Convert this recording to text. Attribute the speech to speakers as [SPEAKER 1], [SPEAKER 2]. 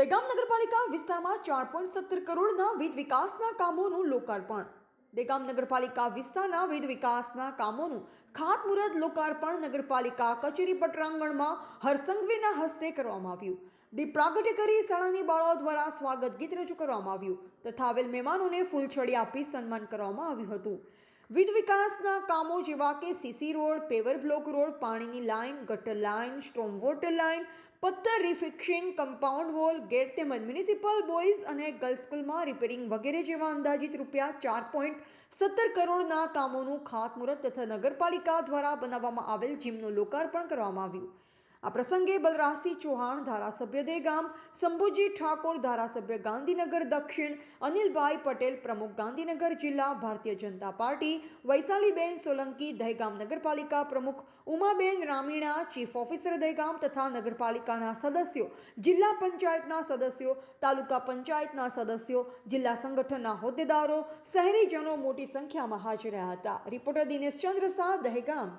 [SPEAKER 1] દહેગામ નગરપાલિકા વિસ્તારમાં ચાર પોઈન્ટ સત્તર કરોડના વિવિધ વિકાસના કામોનું લોકાર્પણ. દહેગામ નગરપાલિકા વિસ્તારના વિવિધ વિકાસના કામોનું ખાતમુહૂર્ત લોકાર્પણ નગરપાલિકા કચેરી પટરાંગણમાં હરસંઘવીના હસ્તે કરવામાં આવ્યું. દીપ પ્રાગટ્ય કરી શાળાની બાળાઓ દ્વારા સ્વાગત ગીત રજૂ કરવામાં આવ્યું તથા આવેલ મહેમાનોને ફૂલછડી આપી સન્માન કરવામાં આવ્યું હતું. વિવિધ વિકાસના કામો જેવા કે CC road, paver block road, પાણીની લાઇન, ગટર લાઇન સ્ટ્રોમ વોટર લાઇન, પથ્થર રિફિક્સિંગ કમ્પાઉન્ડ વોલ, ગેટ તેમજ મ્યુનિસિપલ બોયઝ અને ગર્લ્સ સ્કૂલમાં રિપેરિંગ વગેરે જેવા અંદાજિત રૂપિયા ચાર પોઈન્ટ સત્તર કરોડના કામોનું ખાતમુહૂર્ત તથા નગરપાલિકા દ્વારા બનાવવામાં આવેલ જીમનું લોકાર્પણ કરવામાં આવ્યું. આ પ્રસંગે બલરાજસિંહ ચૌહાણ ધારાસભ્ય દેગામ શંભુજી ઠાકોર ધારાસભ્ય ગાંધીનગર દક્ષિણ, અનિલભાઈ પટેલ પ્રમુખ ગાંધીનગર જિલ્લા, ભારતીય જનતા પાર્ટી, વૈશાલીબેન સોલંકી દહેગામ નગરપાલિકા પ્રમુખ, ઉમાબેન રામીણા ચીફ ઓફિસર દહેગામ તથા નગરપાલિકાના સદસ્યો, જિલ્લા પંચાયતના સદસ્યો, તાલુકા પંચાયતના સદસ્યો, જિલ્લા સંગઠનના હોદ્દેદારો, શહેરીજનો મોટી સંખ્યામાં હાજર રહ્યા હતા. રિપોર્ટર દિનેશ ચંદ્ર શાહ દહેગામ.